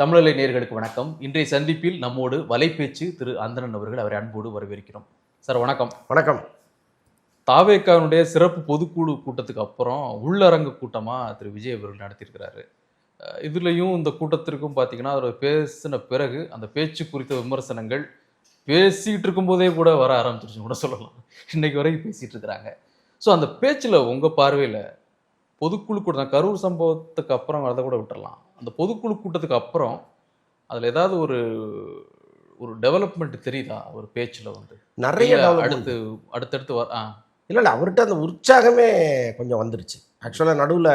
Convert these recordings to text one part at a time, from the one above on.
தமிழலை நேர்களுக்கு வணக்கம். இன்றைய சந்திப்பில் நம்மோடு வலைபேச்சு திரு அந்தணன் அவர்கள் அவரை அன்போடு வரவேற்கிறோம். சார் வணக்கம். வணக்கம். தாவேக்கானுடைய சிறப்பு பொதுக்குழு கூட்டத்துக்கு அப்புறம் உள்ளரங்கு கூட்டமா திரு விஜய் அவர்கள் நடத்தியிருக்கிறாரு. இதுலயும் இந்த கூட்டத்திற்கும் பார்த்தீங்கன்னா அவர் பேசின பிறகு அந்த பேச்சு குறித்த விமர்சனங்கள் பேசிட்டு இருக்கும்போதே கூட வர ஆரம்பிச்சிருச்சுன்னு கூட சொல்லலாம். இன்னைக்கு வரைக்கும் பேசிட்டு இருக்கிறாங்க. ஸோ அந்த பேச்சில் உங்க பார்வையில பொதுக்குழு கூட்டம் கரூர் சம்பவத்துக்கு அப்புறம் அதை கூட விட்டுறலாம். அந்த பொதுக்குழு கூட்டத்துக்கு அப்புறம் அதுல ஏதாவது ஒரு ஒரு டெவலப்மெண்ட் தெரியுதா? ஒரு பேச்சுல வந்து. நிறைய. அடுத்து அடுத்தடுத்து வர ஆ, இல்லை இல்லை அவர்கிட்ட அந்த உற்சாகமே கொஞ்சம் வந்துருச்சு. ஆக்சுவலாக நடுவில்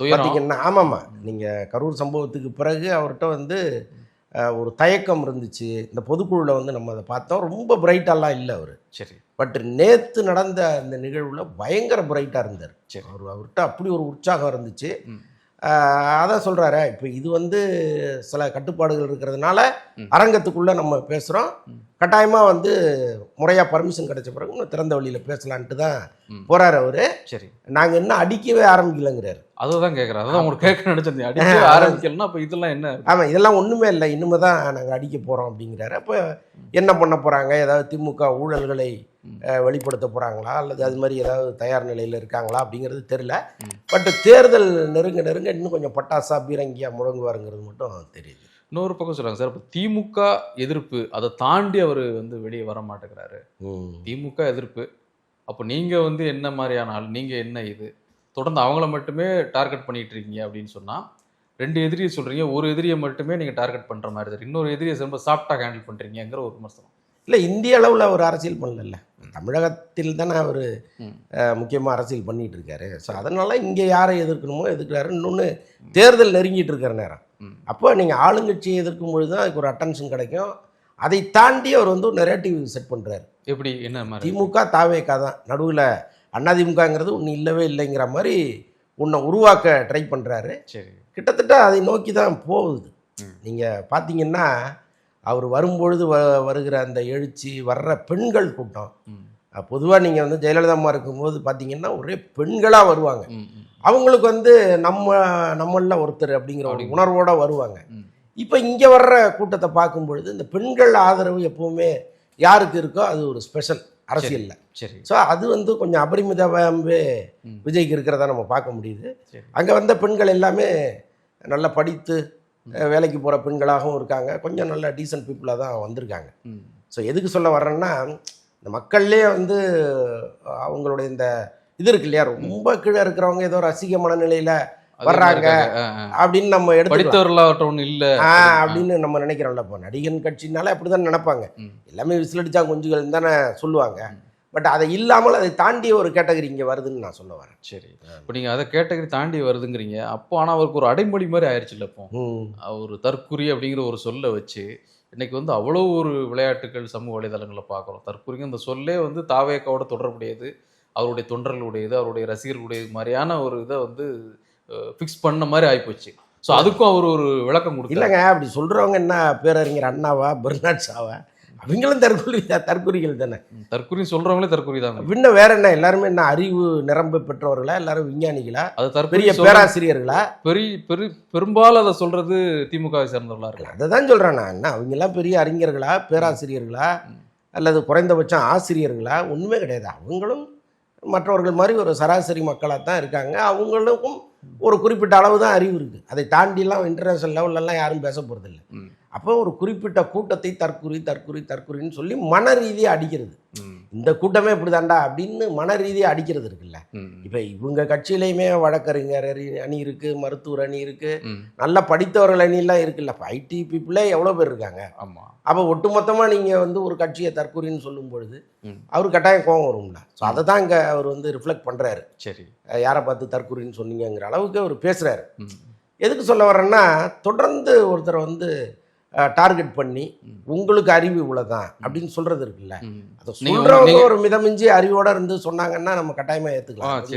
பார்த்தீங்கன்னா ஆமாம்மா நீங்கள் கரூர் சம்பவத்துக்கு பிறகு அவர்கிட்ட வந்து ஒரு தயக்கம் இருந்துச்சு. இந்த பொதுக்குழுவில் வந்து நம்ம அதை பார்த்தோம். ரொம்ப பிரைட்டாலாம் இல்லை அவர். சரி. பட் நேற்று நடந்த அந்த நிகழ்வில் பயங்கர பிரைட்டாக இருந்தார். சரி. அவர் அவர்கிட்ட அப்படி ஒரு உற்சாகம் இருந்துச்சு. அதான் சொல்கிறாரு இப்போ இது வந்து சில கட்டுப்பாடுகள் இருக்கிறதுனால. அரங்கத்துக்குள்ளே நம்ம பேசுகிறோம். கட்டாயமாக வந்து முறையாக பர்மிஷன் கிடைச்ச பிறகு இன்னும் திறந்த வழியில் பேசலான்ட்டு தான். போகிறாரு அவர். சரி. நாங்கள் இன்னும் அடிக்கவே ஆரம்பிக்கலங்கிறாரு. அதுதான் கேட்குறேன் அதான் உங்களுக்கு கேட்க நினைச்சேன். அடிக்க அதான். ஆரம்பிக்கலன்னா அப்போ இதெல்லாம் என்ன? ஆமாம் இதெல்லாம் ஒன்றுமே இல்லை. இனிமே தான் நாங்கள் அடிக்க போகிறோம் அப்படிங்கிறாரு. அப்போ என்ன பண்ண போகிறாங்க ஏதாவது திமுக ஊழல்களை வெளிப்படுத்த போகிறாங்களா அல்லது அது மாதிரி ஏதாவது தயார் நிலையில் இருக்காங்களா? அப்படிங்கிறது தெரில. பட் தேர்தல் நெருங்க நெருங்க இன்னும் கொஞ்சம் பட்டாசா பீரங்கியா முழங்குவாருங்கிறது மட்டும் தெரியுது. இன்னொரு பக்கம் சொல்றாங்க சார் இப்போ திமுக எதிர்ப்பு அதை தாண்டி அவர் வந்து வெளியே வர மாட்டேங்கிறாரு. திமுக எதிர்ப்பு. அப்போ நீங்க வந்து என்ன மாதிரியான ஆள் நீங்க என்ன இது? தொடர்ந்து அவங்கள மட்டுமே டார்கெட் பண்ணிட்டு இருக்கீங்க அப்படின்னு சொன்னா ரெண்டு எதிரியை சொல்றீங்க ஒரு எதிரியை மட்டுமே நீங்க டார்கெட் பண்ற மாதிரி இருக்கு. இன்னொரு எதிரியை ரொம்ப சாஃப்டா ஹேண்டில் பண்றீங்கிற ஒரு விமர்சனம். இல்லை இந்திய அளவில் அவர் அரசியல் பண்ணல தமிழகத்தில் தானே அவர். முக்கியமாக அரசியல் பண்ணிட்டு இருக்காரு. ஸோ அதனால இங்கே யாரை எதிர்க்கணுமோ எதிர்க்கிறாரு இன்னொன்று தேர்தல் நெருங்கிட்டு இருக்கிற நேரம். அப்போ நீங்கள் ஆளுங்கட்சியை எதிர்க்கும் பொழுது தான் அதுக்கு ஒரு அட்டென்ஷன் கிடைக்கும். அதை தாண்டி அவர் வந்து ஒரு நெரேட்டிவ் செட் பண்ணுறாரு எப்படி? என்ன திமுக தாவேக்கா தான். நடுவில் அதிமுகங்கிறது ஒன்று இல்லவே இல்லைங்கிற மாதிரி உன்னை உருவாக்க ட்ரை பண்ணுறாரு சரி. கிட்டத்தட்ட அதை நோக்கி தான் போகுது. நீங்கள் பார்த்தீங்கன்னா அவர் வரும்பொழுது வ வருகிற அந்த எழுச்சி வர்ற பெண்கள் கூட்டம். பொதுவாக நீங்கள் வந்து ஜெயலலிதா அம்மா இருக்கும்போது பார்த்தீங்கன்னா ஒரே பெண்களாக வருவாங்க. அவங்களுக்கு வந்து நம்ம நம்மள ஒருத்தர் அப்படிங்கிற ஒரு. உணர்வோட வருவாங்க. இப்போ இங்கே வர்ற கூட்டத்தை பார்க்கும் பொழுது இந்த பெண்கள் ஆதரவு எப்பவுமே யாருக்கு இருக்கோ அது ஒரு ஸ்பெஷல் அரசியலில். சரி ஸோ அது வந்து கொஞ்சம் அபரிமிதமாகவே ம். விஜய்க்கு இருக்கிறதா நம்ம பார்க்க முடியுது. அங்கே வந்த பெண்கள் எல்லாமே நல்லா படித்து வேலைக்கு போகிற பெண்களாகவும் இருக்காங்க. கொஞ்சம் நல்ல டீசன்ட் பீப்புளாக தான் வந்திருக்காங்க. ஸோ எதுக்கு சொல்ல வர்றேன்னா இந்த மக்கள்லேயே வந்து அவங்களுடைய இந்த இது இருக்கு இல்லையா? ரொம்ப கீழே இருக்கிறவங்க ஏதோ ரசிக மனநிலையில் வர்றாங்க. அப்படின்னு நம்ம எடுத்து படித்தவர்களாகட்டும் ஒன்றும் இல்லை. அப்படின்னு நம்ம நினைக்கிறோம்ல. இப்போ நடிகன் கட்சினாலே அப்படி தான் நினைப்பாங்க. எல்லாமே விசிலடிச்சா குஞ்சுகள் தானே சொல்லுவாங்க. பட் அதை இல்லாமல் அதை தாண்டி ஒரு கேட்டகரி இங்கே வருதுன்னு நான் சொல்ல வரேன். சரி. இப்போ நீங்க அதை கேட்டகரி தாண்டி வருதுங்கிறீங்க. அப்போ ஆனா அவருக்கு ஒரு அடைமொழி மாதிரி ஆயிடுச்சுல்ல இப்போ. ம். ஒரு தற்குறி அப்படிங்கிற ஒரு சொல்லை வச்சு இன்றைக்கி வந்து அவ்வளோ ஒரு விளையாட்டுகள் சமூக வலைதளங்களை பார்க்குறோம். தற்குறிங்க இந்த சொல்லே வந்து தாவேக்காவோட தொடர்புடையது அவருடைய தொண்டர்களுடையது அவருடைய ரசிகர்களுடையது மாதிரியான ஒரு இதை வந்து ஃபிக்ஸ் பண்ண மாதிரி ஆகிப்போச்சு ஸோ அதுக்கும் அவர் ஒரு விளக்கம் கொடுக்கல இல்லைங்க அப்படி சொல்கிறவங்க என்ன பேரறிஞர் அண்ணாவா பெர்னாட்ஸாவா அவங்களும் தற்கொலை தற்கொலைகள் தானே? தற்குறி சொல்றவங்களே தற்குறி தாங்க பின்ன வேற என்ன? எல்லாருமே என்ன அறிவு நிரம்ப பெற்றவர்களா? எல்லாரும் விஞ்ஞானிகளா? அது தற்குறி பெரிய சொல்ற- பேராசிரியர்களா? பெரிய பெரு பெரும்பாலும் அதை சொல்றது திமுகவை சேர்ந்தவர்களா இருக்கலாம். அதை தான் சொல்கிறேன் நான். என்ன அவங்கெல்லாம் பெரிய அறிஞர்களா பேராசிரியர்களா. அல்லது குறைந்தபட்சம் ஆசிரியர்களா? ஒன்றுமே கிடையாது. அவங்களும் மற்றவர்கள் மாதிரி ஒரு சராசரி மக்களாக தான் இருக்காங்க. அவங்களுக்கும் ஒரு குறிப்பிட்ட அளவு தான் அறிவு இருக்குது அதை தாண்டிலாம் இன்டர்நேஷனல் லெவல்லலாம் யாரும் பேச போகிறதில்ல. அப்போ ஒரு குறிப்பிட்ட கூட்டத்தை தற்குறி தற்குறி தற்குறின்னு சொல்லி மன ரீதியாக அடிக்கிறது. இந்த கூட்டமே இப்படி தாண்டா அப்படின்னு மன ரீதியாக அடிக்கிறது இருக்குல்ல. இப்போ இவங்க கட்சியிலையுமே வழக்கறிஞர் அணி- இருக்குது மருத்துவர் அணி இருக்குது. நல்லா படித்தவர்கள் அணியெல்லாம் இருக்குல்ல. இப்போ ஐடி பீப்புளே எவ்வளோ பேர் இருக்காங்க? ஆமா. அப்போ ஒட்டுமொத்தமாக நீங்கள் வந்து ஒரு கட்சியை தற்கொலைன்னு சொல்லும் பொழுது. அவர் கட்டாயம் கோவம் வரும்ல. ஸோ அதை தான் இங்கே அவர் வந்து ரிஃப்ளெக்ட் பண்ணுறாரு சரி. யாரை பார்த்து தற்கொலைன்னு சொன்னீங்கங்கிற அளவுக்கு அவர் பேசுகிறாரு. எதுக்கு சொல்ல வர்றேன்னா தொடர்ந்து ஒருத்தரை வந்து டார்கெட் பண்ணி. உங்களுக்கு அறிவு இவ்வளோதான் அப்படின்னு சொல்கிறது இருக்குல்ல. அதை நீங்க- ஒரு மிதமிஞ்சி அறிவோட இருந்து சொன்னாங்கன்னா நம்ம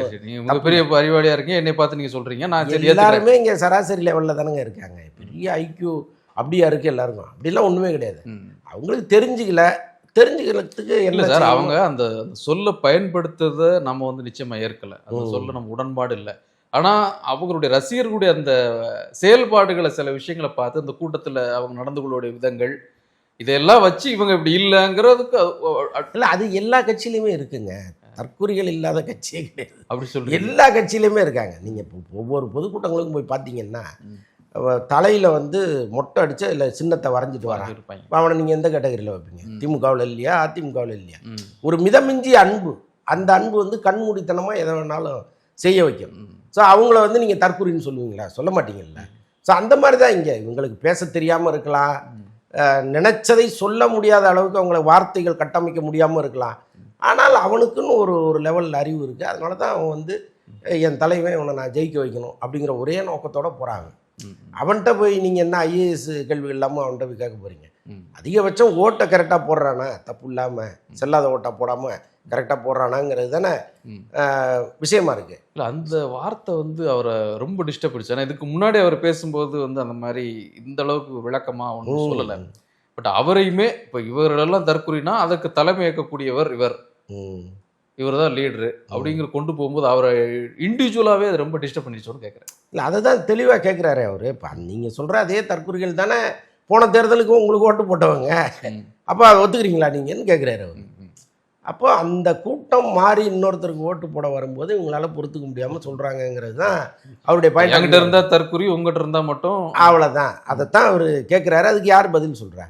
சரி நீங்க மிகப்பெரிய அறிவாளியா இருக்கீங்க என்னை பார்த்து நீங்க சொல்றீங்க நான். எல்லாருமே இங்கே சராசரி லெவலில் தானங்க இருக்காங்க பெரிய ஐக்யூ அப்படியா இருக்கு எல்லாருக்கும் அப்படிலாம் ஒன்றுமே கிடையாது. அவங்களுக்கு தெரிஞ்சுக்கல தெரிஞ்சுக்கிறதுக்கு இல்ல சார்? அவங்க அந்த சொல்ல பயன்படுத்துறத நம்ம வந்து நிச்சயமா ஏற்கல அந்த. சொல்ல நம்ம உடன்பாடு இல்ல ஆனா அவங்களுடைய ரசிகர்களுடைய அந்த செயல்பாடுகளை சில விஷயங்களை பார்த்து அந்த கூட்டத்துல அவங்க நடந்து கொள்ளுடைய விதங்கள் இதெல்லாம் வச்சு இவங்க இப்படி இல்லைங்கிறதுக்கு இல்லை அது எல்லா கட்சியிலையுமே இருக்குங்க. தற்கொலைகள் இல்லாத கட்சியே கிடையாது. அப்படி சொல்றீங்க. எல்லா கட்சியிலையுமே இருக்காங்க. நீங்கள் இப்போ ஒவ்வொரு பொதுக்கூட்டங்களுக்கும் போய் பார்த்தீங்கன்னா. தலையில் வந்து மொட்டை அடிச்சு இல்லை சின்னத்தை வரைஞ்சிட்டு வரான். அவனை நீங்கள் எந்த கேட்டகரியில் வைப்பீங்க. திமுகவில் இல்லையா அதிமுகவில் இல்லையா? ஒரு மிதமிஞ்சிய அன்பு. அந்த அன்பு வந்து கண்மூடித்தனமாக எதை வேணாலும் செய்ய வைக்கும். ஸோ அவங்கள வந்து நீங்கள் தற்கொலைன்னு சொல்லுவீங்களா? சொல்ல மாட்டீங்கல்ல? ஸோ அந்த மாதிரி தான் இங்கே இவங்களுக்கு பேச தெரியாமல் இருக்கலாம். நினைச்சதை சொல்ல முடியாத அளவுக்கு அவங்கள வார்த்தைகள் கட்டமைக்க முடியாமல் இருக்கலாம். ஆனால் அவனுக்குன்னு ஒரு ஒரு லெவலில் அறிவு இருக்குது அதனால தான் அவன் வந்து என் தலைவன் இவனை நான் ஜெயிக்க வைக்கணும் அப்படிங்கிற ஒரே நோக்கத்தோட போகிறாங்க அவன்கிட்ட போய் நீங்கள் என்ன ஐஏஎஸ் கேள்வி இல்லாமல் அவன்கிட்ட போய் கேட்க போகிறீங்க. அதிகபட்சம் ஓட்டை கரெக்டாக போடுறானா? தப்பு இல்லாமல் செல்லாத ஓட்டை போடாமல் கரெக்டாக போடுறானாங்கிறது தானே விஷயமா இருக்குது இல்ல அந்த வார்த்தை வந்து அவரை ரொம்ப டிஸ்டர்ப் பண்ணிச்சு ஏன்னா இதுக்கு முன்னாடி அவர் பேசும்போது வந்து அந்த மாதிரி இந்த அளவுக்கு விளக்கமா ஒன்றும் சொல்லலை. பட் அவரையுமே இப்போ இவரெல்லாம் தற்கொலைனா அதுக்கு தலைமை ஏற்கக்கூடியவர் இவர். இவர் தான் லீடரு அப்படிங்கிற கொண்டு போகும்போது அவரை இண்டிவிஜுவலாகவே அது ரொம்ப டிஸ்டர்ப் பண்ணிச்சோன்னு கேட்குறேன் இல்லை அதை தான் தெளிவாக கேட்குறாரு அவர். இப்போ நீங்கள் சொல்கிற அதே தற்கொலைகள் தானே போன தேர்தலுக்கு உங்களுக்கு ஓட்டு போட்டவங்க. அப்போ அதை ஒத்துக்கிறீங்களா நீங்கன்னு கேட்குறாரு அவர். அப்போ அந்த கூட்டம் மாறி இன்னொருத்தருக்கு ஓட்டு போட வரும்போது இவங்களால பொறுத்துக்க முடியாமல் சொல்கிறாங்கங்கிறது தான் அவருடைய என்கிட்ட பாயிண்ட் இருந்தா தற்கொலை உங்ககிட்ட இருந்தா மட்டும். அவ்வளோதான் அதைத்தான் அவர் கேட்குறாரு அதுக்கு யார் பதில் சொல்கிறா.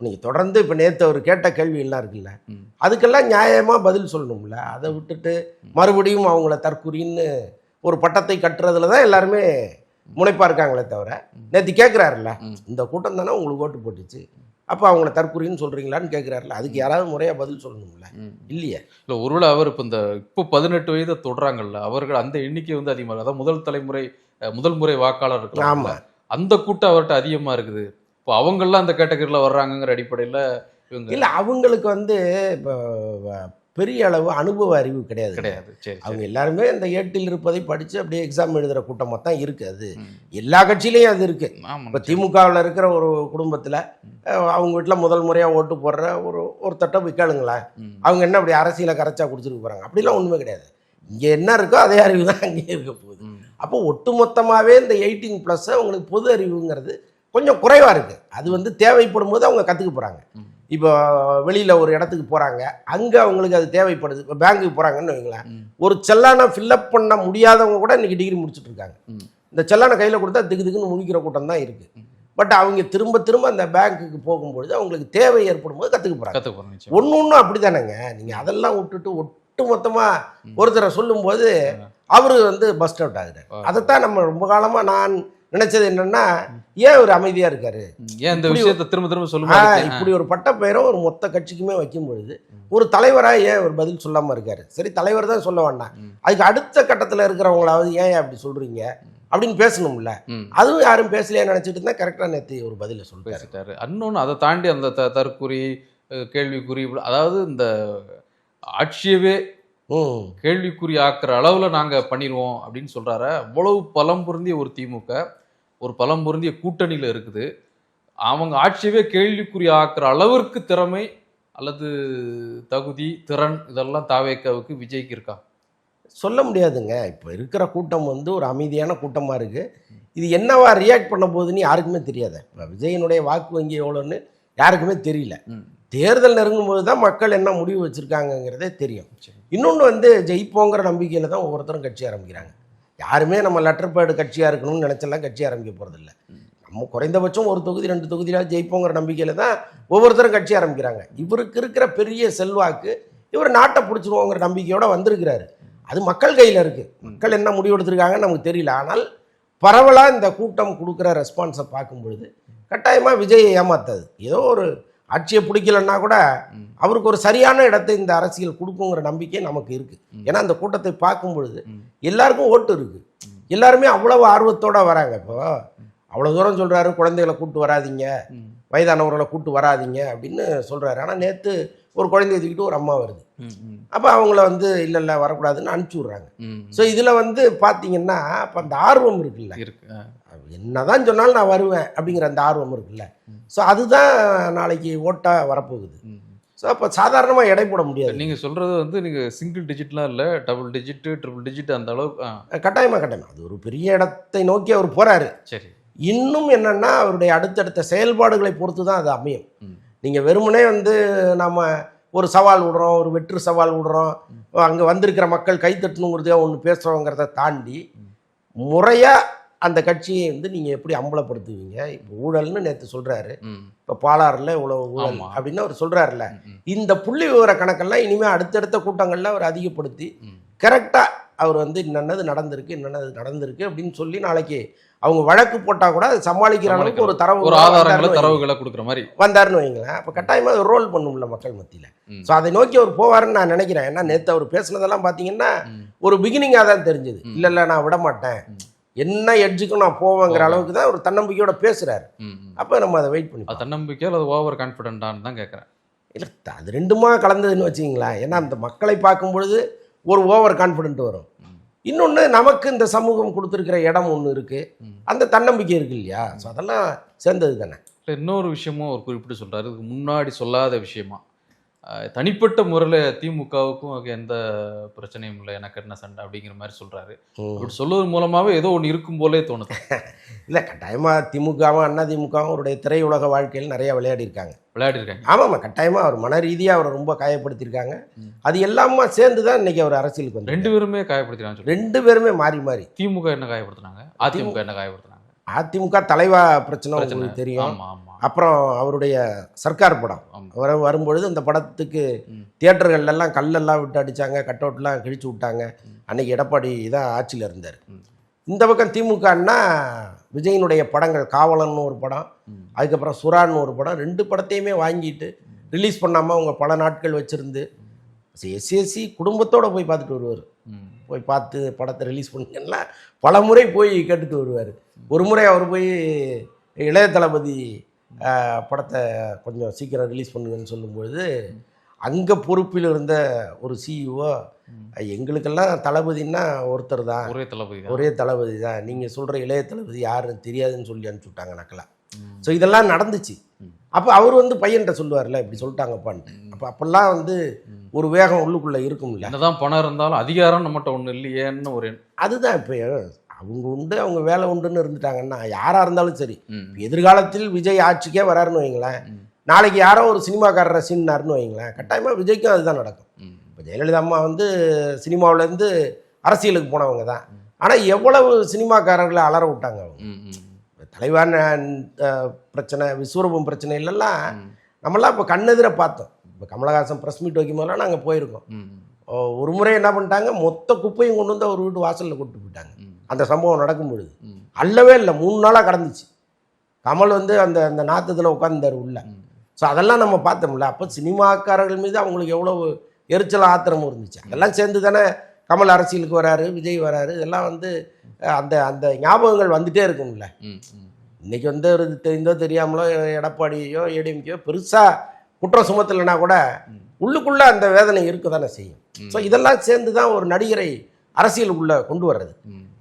நீங்கள் தொடர்ந்து இப்போ நேற்று அவர் கேட்ட கேள்வியெல்லாம் இருக்குல்ல. ம். அதுக்கெல்லாம் நியாயமாக பதில் சொல்லணும்ல. அதை விட்டுட்டு மறுபடியும் அவங்கள தற்குறின்னு ஒரு பட்டத்தை கட்டுறதுல தான் எல்லாருமே முனைப்பாக இருக்காங்களே தவிர நேற்று கேட்குறாருல்ல. இந்த கூட்டம் தானே உங்களுக்கு ஓட்டு போட்டுச்சு. அப்போ அவங்கள தற்குறின்னு சொல்கிறீங்களான்னு கேட்குறாருல அதுக்கு யாராவது முறையாக பதில் சொல்லணும்ல. இல்லையே? இல்ல ஒருவேளை அவர் இப்போ இந்த இப்போ பதினெட்டு வயதை தொடுறாங்கல்ல அவர்கள் அந்த எண்ணிக்கை வந்து அதிகமாக. அதான் முதல் தலைமுறை முதல் முறை வாக்காளர் இருக்கலாம் ஆமாம் அந்த கூட்டம் அவர்கிட்ட அதிகமா இருக்குது. இப்போ அவங்கெல்லாம் அந்த கேட்டகரியில் வர்றாங்கங்கிற அடிப்படையில இவங்க இல்லை அவங்களுக்கு வந்து இப்போ பெரிய அளவு அனுபவ அறிவு கிடையாது. கிடையாது. அவங்க எல்லாருமே இந்த ஏட்டில் இருப்பதை படித்து அப்படியே எக்ஸாம் எழுதுகிற கூட்டமாக தான் இருக்குது அது. எல்லா கட்சியிலையும் அது இருக்குது இப்போ திமுகவில் இருக்கிற ஒரு குடும்பத்தில் அவங்க வீட்டில் முதல் முறையாக ஓட்டு போடுற ஒரு ஒருத்தட்ட போய் கேளுங்களேன் ம். அவங்க என்ன அப்படி அரசியலை கரைச்சா குடிச்சிட்டு போகிறாங்க அப்படிலாம் ஒன்றுமே கிடையாது. இங்கே என்ன இருக்கோ அதே அறிவு தான் அங்கேயே இருக்க போகுது. அப்போ ஒட்டுமொத்தமாகவே இந்த எயிட்டீன் ப்ளஸ் அவங்களுக்கு பொது அறிவுங்கிறது கொஞ்சம் குறைவாக இருக்குது அது வந்து தேவைப்படும் போது அவங்க கற்றுக்க போகிறாங்க. இப்போ வெளியில் ஒரு இடத்துக்கு போகிறாங்க அங்கே அவங்களுக்கு அது தேவைப்படுது இப்போ பேங்க்குக்கு போகிறாங்கன்னு வைங்களேன். ஒரு செல்லானை ஃபில்லப் பண்ண முடியாதவங்க கூட இன்றைக்கி டிகிரி முடிச்சுட்டு இருக்காங்க. இந்த செல்லானை கையில் கொடுத்தா திக்கு திக்குன்னு முழிக்கிற கூட்டம் தான் இருக்குது. பட் அவங்க திரும்ப திரும்ப அந்த பேங்க்குக்கு போகும்பொழுது அவங்களுக்கு தேவை ஏற்படும் போது கற்றுக்க போகிறாங்க. ஒன்று ஒன்றும் அப்படி தானேங்க நீங்கள் அதெல்லாம் விட்டுட்டு ஒட்டு மொத்தமாக ஒருத்தரை சொல்லும்போது அவர் வந்து பஸ்ட் அவுட் ஆகுறாரு ஆ. அதைத்தான் நம்ம ரொம்ப காலமாக நான் நினைச்சது என்னன்னா ஏன் அவர் அமைதியாக இருக்காரு. ஏன் இந்த விஷயத்தை திரும்ப திரும்ப சொல்லும்போது இப்படி ஒரு பட்டப்பெயரை ஒரு மொத்த கட்சிக்குமே வைக்கும் பொழுது ஒரு தலைவராக ஏன் ஒரு பதில் சொல்லாமல் இருக்காரு? சரி தலைவர் தான் சொல்ல வேண்டாம். அதுக்கு அடுத்த கட்டத்தில் இருக்கிறவங்களாவது ஏன் அப்படி சொல்றீங்க? அப்படின்னு பேசணும்ல. அதுவும் யாரும் பேசலையா நினைச்சிட்டு இருந்தா கரெக்டாக நேற்று ஒரு பதிலை சொல்றாரு பேசிட்டாரு. இன்னொன்று அதை தாண்டி அந்த தற்குறி கேள்விக்குறி அதாவது இந்த ஆட்சியவே கேள்விக்குறி ஆக்குற அளவில் நாங்கள் பண்ணிடுவோம் அப்படின்னு சொல்கிறாரு அவ்வளவு பலம் பொருந்திய ஒரு திமுக. ஒரு பலம் பொருந்திய கூட்டணியில் இருக்குது. அவங்க ஆட்சியவே கேள்விக்குறி ஆக்குற அளவிற்கு திறமை அல்லது தகுதி திறன் இதெல்லாம் தாவேக்காவுக்கு விஜய்க்கு இருக்கா? சொல்ல முடியாதுங்க. இப்போ இருக்கிற கூட்டம் வந்து ஒரு அமைதியான கூட்டமாக இருக்குது இது என்னவா ரியாக்ட் பண்ண போகுதுன்னு யாருக்குமே தெரியாது. இப்போ விஜயனுடைய வாக்கு வங்கி எவ்வளோன்னு யாருக்குமே தெரியல. தேர்தல் நெருங்கும்போது தான் மக்கள் என்ன முடிவு வச்சுருக்காங்கங்கிறதே தெரியும். இன்னொன்று வந்து ஜெயிப்போங்கிற நம்பிக்கையில் தான் ஒவ்வொருத்தரும் கட்சி ஆரம்பிக்கிறாங்க. யாருமே நம்ம லெட்டர் பேடு கட்சியாக இருக்கணும்னு நினச்செல்லாம் கட்சி ஆரம்பிக்க போகிறதில்ல நம்ம குறைந்தபட்சம் ஒரு தொகுதி ரெண்டு தொகுதியில் ஜெயிப்போங்கிற நம்பிக்கையில் தான் ஒவ்வொருத்தரும் கட்சி ஆரம்பிக்கிறாங்க. இவருக்கு இருக்கிற பெரிய செல்வாக்கு இவர் நாட்டை பிடிச்சிருவோங்கிற நம்பிக்கையோடு வந்திருக்கிறாரு. அது மக்கள் கையில் இருக்குது மக்கள் என்ன முடிவு எடுத்திருக்காங்கன்னு நமக்கு தெரியல. ஆனால் பரவலாக இந்த கூட்டம் கொடுக்குற ரெஸ்பான்ஸை பார்க்கும் பொழுது கட்டாயமாக விஜயை ஏமாத்தாது. ஏதோ ஒரு ஆட்சியை பிடிக்கலன்னா கூட. அவருக்கு ஒரு சரியான இடத்தை இந்த அரசியல் கொடுக்குங்கிற நம்பிக்கை நமக்கு இருக்குது. ஏன்னா அந்த கூட்டத்தை பார்க்கும் பொழுது. எல்லாருக்கும் ஓட்டு இருக்குது எல்லாருமே அவ்வளவு ஆர்வத்தோட வராங்க இப்போ அவ்வளோ தூரம் சொல்கிறாரு குழந்தைகளை கூட்டு வராதீங்க. வயதானவர்களை கூட்டு வராதீங்க அப்படின்னு சொல்கிறாரு ஆனால் நேற்று ஒரு குழந்தைய தூக்கிட்டு ஒரு அம்மா வருது. அப்போ அவங்கள வந்து இல்லை இல்லை வரக்கூடாதுன்னு அனுப்பிச்சி விட்றாங்க. ஸோ இதில் வந்து பார்த்தீங்கன்னா அப்போ அந்த ஆர்வம் இருக்குல்ல இருக்கு. என்னதான் சொன்னாலும் நான் வருவேன் அப்படிங்கிற அந்த ஆர்வம் இருக்குல்ல. ஸோ அதுதான் நாளைக்கு ஓட்டாக வரப்போகுது. ஸோ அப்போ சாதாரணமாக எடை போட முடியாது. நீங்க சொல்றது வந்து நீங்க சிங்கிள் டிஜிட்லாம் இல்ல டபுள் டிஜிட் ட்ரிபிள் டிஜிட் அந்த அளவுக்கு கட்டாயமாக கட்டாயமாக அது ஒரு பெரிய இடத்தை நோக்கி அவர் போகிறாரு சரி. இன்னும் என்னன்னா அவருடைய அடுத்தடுத்த செயல்பாடுகளை பொறுத்து தான் அது அமையும். நீங்கள் வெறுமனே வந்து நம்ம ஒரு சவால் விடுறோம் ஒரு வெற்று சவால் விடுறோம் அங்கே வந்திருக்கிற மக்கள் கைத்தட்டணுங்கிறதுக்காக ஒன்று பேசுகிறோங்கிறத தாண்டி முறையாக அந்த கட்சியை வந்து நீங்கள் எப்படி அம்பலப்படுத்துவீங்க இப்போ ஊழல்னு நேற்று சொல்கிறாரு இப்போ பாலாறில் இவ்வளோ ஊழல். அப்படின்னு அவர் சொல்கிறாருல்ல இந்த புள்ளி விவர கணக்கெல்லாம் இனிமேல் அடுத்தடுத்த கூட்டங்களில் அவர் அதிகப்படுத்தி. கரெக்டாக அவர் வந்து என்னென்னது நடந்திருக்கு என்னென்னது நடந்திருக்கு அப்படின்னு சொல்லி நாளைக்கு அவங்க வழக்கு போட்டால் கூட அதை சமாளிக்கிற அளவுக்கு ஒரு தரவு ஒரு ஆதாரங்களை. தரவுகளை கொடுக்குற மாதிரி வந்தாருன்னு வைங்களேன் அப்போ கட்டாயமாக அது ரோல் பண்ணும்ல மக்கள் மத்தியில். ஸோ அதை நோக்கி அவர் போவாருன்னு நான் நினைக்கிறேன் ஏன்னா நேற்று அவர் பேசுனதெல்லாம் பார்த்தீங்கன்னா. ஒரு பிகினிங்காக தான் தெரிஞ்சுது. இல்லை இல்லை நான் விட மாட்டேன். என்ன எட்ஜுக்கும் நான் போவேங்கிற. அளவுக்கு தான் ஒரு தன்னம்பிக்கையோட ம். அப்போ நம்ம அதை வெயிட் பண்ணி அது தன்னம்பிக்கை அது ஓவர் கான்ஃபிடென்ட்டான்னு தான் கேட்குறேன் இல்லை அது ரெண்டுமா கலந்ததுன்னு வச்சிங்களேன் ஏன்னா அந்த மக்களை பார்க்கும் பொழுது ஒரு ஓவர் கான்ஃபிடென்ட் வரும். இன்னொன்று நமக்கு இந்த சமூகம் கொடுத்துருக்கிற இடம் ஒன்று இருக்குது. அந்த தன்னம்பிக்கை இருக்கு இல்லையா? ஸோ அதெல்லாம் சேர்ந்தது தானே. இன்னொரு விஷயமும் அவர் குறிப்பிட்டு சொல்றாரு. இதுக்கு முன்னாடி சொல்லாத விஷயமா. தனிப்பட்ட முறையில் திமுகவுக்கும் எந்த பிரச்சனையும் இல்லை எனக்கு என்ன சண்டை அப்படிங்கிற மாதிரி சொல்றாரு. இப்படி சொல்லுவது மூலமாவே ஏதோ ஒன்று இருக்கும் போலே தோணுது. இல்லை கட்டாயமாக திமுகவும் அண்ணா திமுகவும் அவருடைய திரையுலக வாழ்க்கையில் நிறையா விளையாடி இருக்காங்க. விளையாடி இருக்காங்க. ஆமாம்மா கட்டாயமாக அவர் மன ரீதியாக அவரை ரொம்ப காயப்படுத்தியிருக்காங்க. அது எல்லாமே சேர்ந்து தான் இன்னைக்கு அவர் அரசியலுக்கு வந்து ரெண்டு பேருமே காயப்படுத்தினான்னு சொல்லி ரெண்டு பேருமே மாறி மாறி. திமுக என்ன காயப்படுத்தினாங்க? அதிமுக என்ன காயப்படுத்தினாங்க? அதிமுக தலைவா பிரச்சனை. உங்களுக்கு தெரியும். ஆமா ஆமா. அப்புறம் அவருடைய சர்க்கார் படம் ஆமா வர வரும்பொழுது அந்த படத்துக்கு ம். தியேட்டர்கள்ல எல்லாம் கல்லெல்லாம் விட்டு அடிச்சாங்க கட் அவுட்லாம் கிழிச்சு விட்டாங்க ம். அன்னைக்கு எடப்பாடி தான் ஆட்சியில் இருந்தார். இந்த பக்கம் திமுகன்னா விஜயனுடைய படங்கள் காவலன்னு ஒரு படம். அதுக்கப்புறம் சுறான்னு ஒரு படம் ரெண்டு படத்தையுமே வாங்கிட்டு ரிலீஸ் பண்ணாமல் அவங்க பல நாட்கள் வச்சுருந்து எஸ்எஸ்சி குடும்பத்தோடு போய் பார்த்துட்டு வருவார். போய் பார்த்து படத்தை ரிலீஸ் பண்ணுங்கன்னா பல முறை போய் கேட்டுட்டு வருவார் ஒரு முறை அவர் போய் இளைய தளபதி படத்தை கொஞ்சம் சீக்கிரம் ரிலீஸ் பண்ணுங்கன்னு சொல்லும்பொழுது அங்கே பொறுப்பில் இருந்த ஒரு சிஇஓ ம். எங்களுக்கெல்லாம் தளபதின்னா ஒருத்தர் தான் ஒரே தளபதி தான். ஒரே தளபதி தான் நீங்கள் சொல்கிற இளைய தளபதி யாருன்னு தெரியாதுன்னு சொல்லி அனுப்பிச்சி விட்டாங்க நக்கலா ம். ஸோ இதெல்லாம் நடந்துச்சு. அப்போ அவர் வந்து பையன்கிட்ட சொல்லுவார்ல இப்படி சொல்லிட்டாங்கப்பான்ட்டு அப்போ அப்போல்லாம் வந்து. ஒரு வேகம் உள்ளுக்குள்ளே இருக்கும்ல என்னதான் பணம் இருந்தாலும் அதிகாரம் நம்மகிட்ட ஒண்ணு இல்லையேன்னு ஒரு. அதுதான் இப்போ அவங்க உண்டு அவங்க வேலை உண்டுன்னு இருந்துட்டாங்கன்னா யாராக இருந்தாலும் சரி எதிர்காலத்தில் விஜய் ஆட்சிக்கே வராருன்னு வைங்களேன். நாளைக்கு யாரோ ஒரு சினிமாக்காரரை சீன்னாருன்னு வைங்களேன் கட்டாயமாக விஜய்க்கும் அதுதான் நடக்கும். இப்போ ஜெயலலிதா அம்மா வந்து சினிமாவிலேருந்து அரசியலுக்கு போனவங்க தான். ஆனால் எவ்வளவு சினிமாக்காரர்களை அலற விட்டாங்க அவங்க. தலைவான பிரச்சனை விஸ்வரூபம் பிரச்சனையிலெல்லாம் ம். நம்மளாம் இப்போ கண்ணெதிர பார்த்தோம் இப்போ கமலஹாசன் ப்ரெஸ் மீட் வைக்கும் போதெல்லாம் நாங்கள் போயிருக்கோம் ஒரு முறை என்ன பண்ணிட்டாங்க மொத்த குப்பையும் கொண்டு வந்து அவர் வீட்டு வாசலில் கொண்டு போயிட்டாங்க. அந்த சம்பவம் நடக்கும் பொழுது. அல்லவே இல்லை மூணு நாளாக கடந்துச்சு கமல் வந்து அந்த அந்த நாத்தத்தில் உட்காந்துருந்தார் உள்ள. ஸோ அதெல்லாம் நம்ம பார்த்தோம்ல அப்போ சினிமாக்காரர்கள் மீது அவங்களுக்கு எவ்வளவு எரிச்சலும் ஆத்திரமும் இருந்துச்சு அதெல்லாம் சேர்ந்து தானே கமல் அரசியலுக்கு வராரு விஜய் வராரு இதெல்லாம் வந்து அந்த அந்த ஞாபகங்கள் வந்துட்டே இருக்கும்ல. இன்னைக்கு வந்து ஒரு தெரிந்தோ தெரியாமலோ எடப்பாடியோ ஏடிஎம்கேயோ பெருசாக குற்றம் சுமத்தலைன்னா கூட. உள்ளுக்குள்ளே அந்த வேதனை இருக்க தானே செய்யும். ஸோ இதெல்லாம் சேர்ந்து தான் ஒரு நடிகரை அரசியலுக்குள்ளே கொண்டு வர்றது.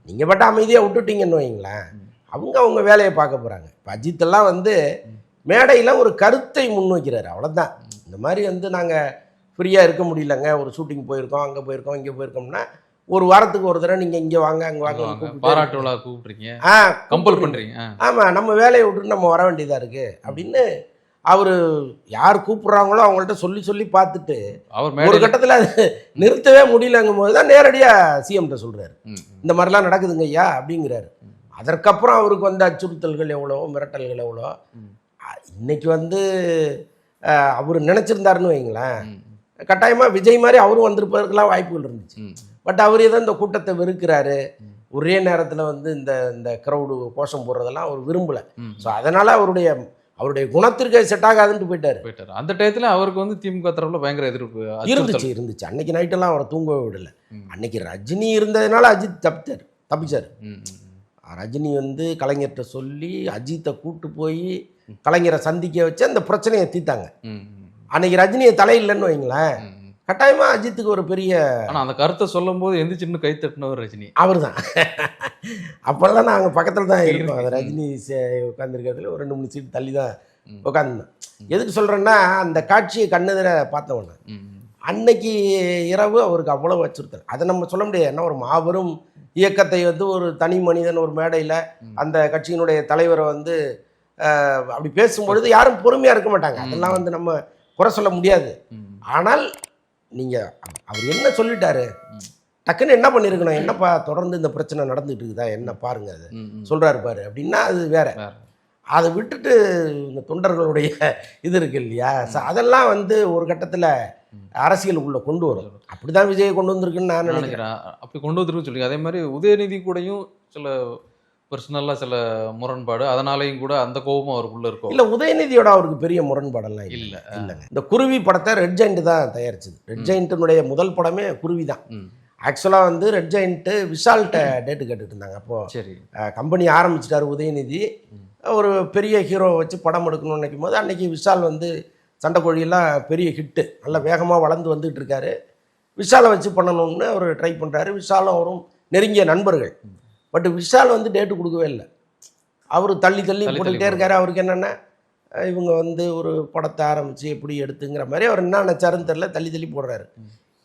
நீங்கள் பட்ட அமைதியாக விட்டுட்டீங்கன்னு வைங்களேன். அவங்க அவங்க வேலையை பார்க்க போகிறாங்க இப்போ அஜித்தெல்லாம் வந்து மேடையில் ஒரு கருத்தை முன்வைக்கிறாரு அவ்வளோதான் இந்த மாதிரி வந்து நாங்கள் ஃப்ரீயாக இருக்க முடியலங்க. ஒரு ஷூட்டிங் போயிருக்கோம் அங்கே போயிருக்கோம் இங்கே போயிருக்கோம்னா ஒரு வாரத்துக்கு ஒரு தடவை நீங்கள் இங்கே வாங்க அங்கே வாங்க. பாராட்டு விழா கூப்பிடுறீங்க. ஆ கம்பல் பண்றீங்க. ஆ. ஆமாம் நம்ம வேலையை விட்டுட்டு நம்ம வர வேண்டியதாக இருக்குது அப்படின்னு அவர் யார் கூப்பிட்றாங்களோ அவங்கள்ட்ட சொல்லி சொல்லி பார்த்துட்டு அவர் ஒரு கட்டத்தில் அது நிறுத்தவே முடியலங்கும் போது தான் நேரடியாக சிஎம்கிட்ட சொல்கிறாரு. இந்த மாதிரிலாம் நடக்குதுங்க ஐயா அப்படிங்கிறாரு அதற்கப்புறம் அவருக்கு வந்து அச்சுறுத்தல்கள் எவ்வளோ மிரட்டல்கள் எவ்வளோ இன்னைக்கு வந்து அவர் நினச்சிருந்தாருன்னு வைங்களேன். கட்டாயமாக விஜய் மாதிரி அவரும் வந்திருப்பதற்கெல்லாம் வாய்ப்புகள் இருந்துச்சு. பட் அவர் ஏதோ இந்த கூட்டத்தை வெறுக்கிறாரு. ஒரே நேரத்தில் வந்து இந்த இந்த க்ரௌடு கோஷம் போடுறதெல்லாம் அவர் விரும்பலை. ஸோ அதனால் அவருடைய அவருடைய குணத்திற்கு செட் ஆகாதுன்ட்டு போயிட்டாரு போயிட்டாரு அந்த டயத்துல அவருக்கு வந்து திமுக தரப்புல பயங்கர எதிர்ப்பு. இருந்துச்சு இருந்துச்சு அன்னைக்கு நைட்டெல்லாம் அவரை தூங்கவே விடல. அன்னைக்கு ரஜினி இருந்ததுனால அஜித் தப்பிச்சார் தப்பிச்சார். ரஜினி வந்து கலைஞர்கிட்ட சொல்லி அஜித்தை கூட்டு போய் கலைஞரை சந்திக்க வச்சு அந்த பிரச்சனையை. ம். அன்னைக்கு ரஜினியை தலையில்லைன்னு வைங்களேன். கட்டாயமாக அஜித்துக்கு ஒரு பெரிய ஆனா அந்த கருத்தை சொல்லும் போது எந்த சின்ன கை தட்டினவர் ரஜினி. அவர் தான் அப்போல்லாம் நாங்கள் பக்கத்தில் தான் இருப்போம் அந்த ரஜினி உட்காந்துருக்கிறதுல ஒரு ரெண்டு மூணு சீட் தள்ளி தான் ம். உட்காந்துருந்தேன் எதுக்கு சொல்கிறேன்னா அந்த காட்சியை கண்ணுதிர பார்த்தவொன்னே. அன்னைக்கு இரவு அவருக்கு அவ்வளோ வச்சுருத்தார் அதை நம்ம சொல்ல முடியாது. என்ன ஒரு மாபெரும் இயக்கத்தை வந்து ஒரு தனி மனிதன் ஒரு மேடையில் அந்த கட்சியினுடைய தலைவரை வந்து அப்படி பேசும்பொழுது யாரும் பொறுமையாக இருக்க மாட்டாங்க. அதெல்லாம் வந்து நம்ம குறை சொல்ல முடியாது. ஆனால் நீங்கள் அவர் என்ன சொல்லிட்டாரு. டக்குன்னு என்ன பண்ணியிருக்கணும் என்னப்பா தொடர்ந்து இந்த பிரச்சனை நடந்துட்டு இருக்குதா என்ன பாருங்க அது. சொல்கிறாரு பாரு. அப்படின்னா அது வேற. அதை விட்டுட்டு இந்த தொண்டர்களுடைய இது இருக்கு இல்லையா? அதெல்லாம் வந்து ஒரு கட்டத்தில் அரசியலுக்குள்ள கொண்டு வரும். அப்படிதான் விஜய் கொண்டு வந்திருக்குன்னு நான் நான் நினைக்கிறேன். அப்படி கொண்டு வந்துருக்குன்னு சொல்லுங்க அதே மாதிரி உதயநிதி கூடயும் சில பர்சனலாக சில முரண்பாடு அதனாலேயும் கூட அந்த கோபமும் அவருக்குள்ள இருக்கும். இல்ல உதயநிதியோட அவருக்கு பெரிய முரண்பாடெல்லாம் இல்லை. இல்ல இல்லைங்க. இந்த குருவி படத்தை ரெட் ஜெயிண்ட் தான் தயாரிச்சது. ரெட் ஜெயிண்ட்டினுடைய முதல் படமே குருவி தான். ஆக்சுவலாக வந்து ரெட் ஜெயிண்ட்டு விஷால்கிட்ட டேட்டு கேட்டுட்டு இருந்தாங்க. அப்போது சரி. கம்பெனி ஆரம்பிச்சிட்டாரு உதயநிதி. ஒரு பெரிய ஹீரோ வச்சு படம் எடுக்கணும்னு நினைக்கும் போது அன்னைக்கு விஷால் வந்து சண்டைக்கோழியெல்லாம் பெரிய ஹிட்டு நல்லா வேகமாக வளர்ந்து வந்துட்டு இருக்காரு. விஷாலை வச்சு பண்ணணும்னு அவர் ட்ரை பண்ணுறாரு விஷாலும் அவரும் நெருங்கிய நண்பர்கள். பட் விஷால் வந்து டேட்டு கொடுக்கவே இல்லை. அவர் தள்ளி தள்ளி போட்டுக்கிட்டே இருக்காரு. அவருக்கு என்னென்ன இவங்க வந்து ஒரு படத்தை ஆரம்பித்து எப்படி எடுத்துங்கிற மாதிரி அவர் என்ன நினச்சாருன்னு தெரில தள்ளி தள்ளி போடுறாரு.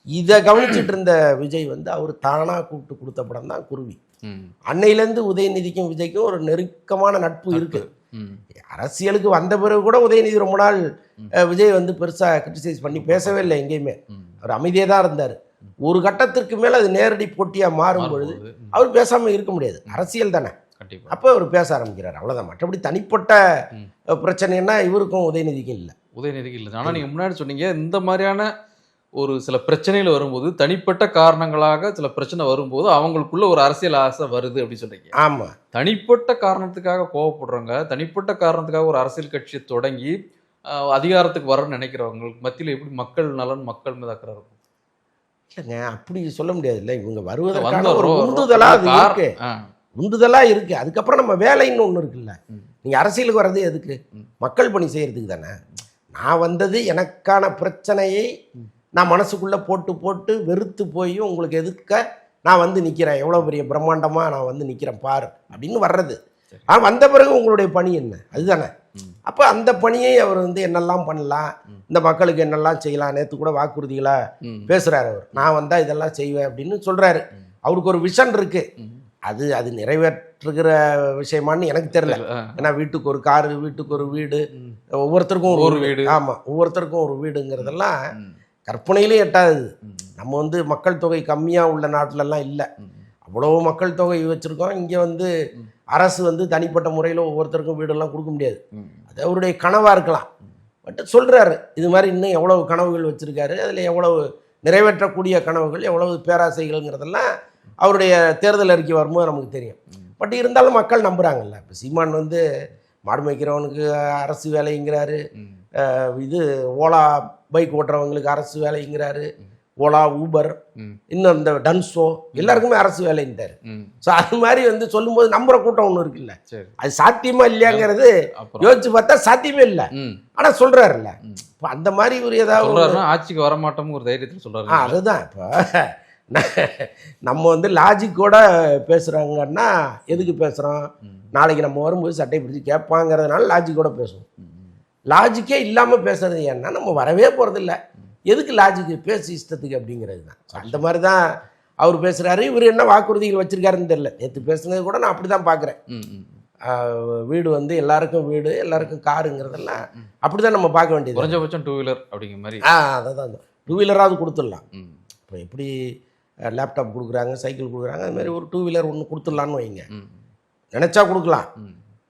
இதை கவனிச்சிட்டு இருந்த விஜய் வந்து அவர் தானாக கூப்பிட்டு கொடுத்த படம் தான் குருவி. அன்னையிலேருந்து உதயநிதிக்கும் விஜய்க்கும் ஒரு நெருக்கமான நட்பு இருக்கு. அரசியலுக்கு வந்த பிறகு கூட உதயநிதி ரொம்ப நாள் விஜய் வந்து பெருசாக கிரிட்டிசைஸ் பண்ணி பேசவே இல்லை எங்கேயுமே. அவர் அமைதியே தான் இருந்தார். ஒரு கட்டத்திற்கு மேலே அது நேரடி போட்டியாக மாறும் பொழுது. அவர் பேசாமல் இருக்க முடியாது. அரசியல் தானே. அப்போ அவர் பேச ஆரம்பிக்கிறார். அவ்வளோதான் மற்றபடி தனிப்பட்ட பிரச்சனைன்னா இவருக்கும் உதயநிதிக்கும் இல்லை. உதயநிதிக்கு இல்லை. ஆனா நீங்க முன்னாடி சொன்னீங்க இந்த மாதிரியான ஒரு சில பிரச்சனைகள் வரும்போது தனிப்பட்ட காரணங்களாக சில பிரச்சனை வரும்போது அவங்களுக்குள்ள ஒரு அரசியல் ஆசை வருது அப்படின்னு சொல்றீங்க. ஆமாம் தனிப்பட்ட காரணத்துக்காக கோவப்படுறவங்க தனிப்பட்ட காரணத்துக்காக ஒரு அரசியல் கட்சியை தொடங்கி அதிகாரத்துக்கு வரணும்னு நினைக்கிறவங்களுக்கு மத்தியில எப்படி மக்கள் நலன் மக்கள் மீது அக்கறை இருக்கும் இல்லைங்க அப்படி சொல்ல முடியாதுல்ல. இவங்க வருவதற்கான ஒரு உந்துதலாக அது இருக்கு. உந்துதலாக இருக்குது அதுக்கப்புறம் நம்ம வேலைன்னு ஒன்று இருக்குல்ல. நீங்கள் அரசியலுக்கு வர்றது எதுக்கு. மக்கள் பணி செய்கிறதுக்கு தானே. நான் வந்தது எனக்கான பிரச்சனையை நான் மனசுக்குள்ளே போட்டு போட்டு வெறுத்து போய் உங்களுக்கு எதுக்க? நான் வந்து நிற்கிறேன் எவ்வளோ பெரிய பிரம்மாண்டமாக நான் வந்து நிற்கிறேன் பாரு அப்படின்னு வர்றது. ஆனால் வந்த பிறகு உங்களுடைய பணி என்ன? அதுதானே. அப்போ அந்த பணியை அவர் வந்து என்னெல்லாம் பண்ணலாம். இந்த மக்களுக்கு என்னெல்லாம் செய்யலாம்? நேற்று கூட வாக்குறுதிகளா பேசுகிறாரு அவர். நான் வந்தால் இதெல்லாம் செய்வேன் அப்படின்னு சொல்கிறாரு அவருக்கு ஒரு விஷன் இருக்குது ம். அது அது நிறைவேற்றுகிற விஷயமான்னு எனக்கு தெரியல. ஏன்னா வீட்டுக்கு ஒரு காரு வீட்டுக்கு ஒரு வீடு. ஒவ்வொருத்தருக்கும் ஒரு வீடு. ஆமாம் ஒவ்வொருத்தருக்கும் ஒரு வீடுங்கிறதெல்லாம் கற்பனையிலே எட்டாது. ம், நம்ம வந்து மக்கள் தொகை கம்மியாக உள்ள நாட்டிலலாம் இல்லை. அவ்வளோ மக்கள் தொகை வச்சுருக்கோம். இங்கே வந்து. அரசு வந்து தனிப்பட்ட முறையில் ஒவ்வொருத்தருக்கும் வீடெல்லாம் கொடுக்க முடியாது. அது அவருடைய கனவாக இருக்கலாம். பட் சொல்கிறாரு இது மாதிரி இன்னும் எவ்வளவு கனவுகள் வச்சுருக்காரு அதில் எவ்வளவு நிறைவேற்றக்கூடிய கனவுகள் எவ்வளவு பேராசைகள்ங்கிறதெல்லாம் அவருடைய தேர்தல் அறிக்கை வரும்போது நமக்கு தெரியும். பட் இருந்தாலும் மக்கள் நம்புகிறாங்கல்ல இப்போ சீமான் வந்து மாடு மேய்க்கிறவனுக்கு அரசு வேலைங்கிறாரு. இது ஓலா பைக் ஓட்டுறவங்களுக்கு அரசு வேலைங்கிறாரு. ஓலா ஊபர். இன்னும் இந்த டன்ஸோ எல்லாருக்குமே அரசு வேலைன்றாரு ம். ஸோ அது மாதிரி வந்து சொல்லும்போது நம்புற கூட்டம் ஒன்று இருக்குல்ல சரி அது சாத்தியமா இல்லையாங்கிறது யோசிச்சு பார்த்தா சாத்தியமே இல்லை. ஆனால் ம். இப்போ அந்த மாதிரி ஒரு ஏதாவது ஆட்சிக்கு வரமாட்டோம்னு ஒரு தைரியத்துல சொல்றாரு அதுதான் இப்போ நம்ம வந்து லாஜிக்கோட பேசுகிறாங்கன்னா எதுக்கு பேசுகிறோம் ம். நாளைக்கு நம்ம வரும்போது சட்டை பிடிச்சி கேட்பாங்கிறதுனால லாஜிக்கோட பேசுவோம். லாஜிக்கே இல்லாமல் பேசுறது ஏன்னா நம்ம வரவே போகிறதில்ல எதுக்கு லாஜிக்கு பேசு இஷ்டத்துக்கு அப்படிங்கிறது தான் அந்த மாதிரி தான் அவர் பேசுகிறாரு இவர் என்ன வாக்குறுதிகள் வச்சிருக்காருன்னு தெரியல. நேற்று பேசுனது கூட நான் அப்படி தான் பார்க்குறேன். வீடு வந்து எல்லாருக்கும் வீடு எல்லாருக்கும் காருங்கிறதெல்லாம் அப்படி தான் நம்ம பார்க்க வேண்டியது. குறைஞ்சபட்சம் டூ வீலர் அப்படிங்கிற மாதிரி. ஆ அதை தான் டூ வீலராவது கொடுத்துடலாம். இப்போ எப்படி லேப்டாப் கொடுக்குறாங்க சைக்கிள் கொடுக்குறாங்க அது மாதிரி ஒரு டூ வீலர் ஒன்று கொடுத்துடலான்னு வைங்க. நினச்சா கொடுக்கலாம்.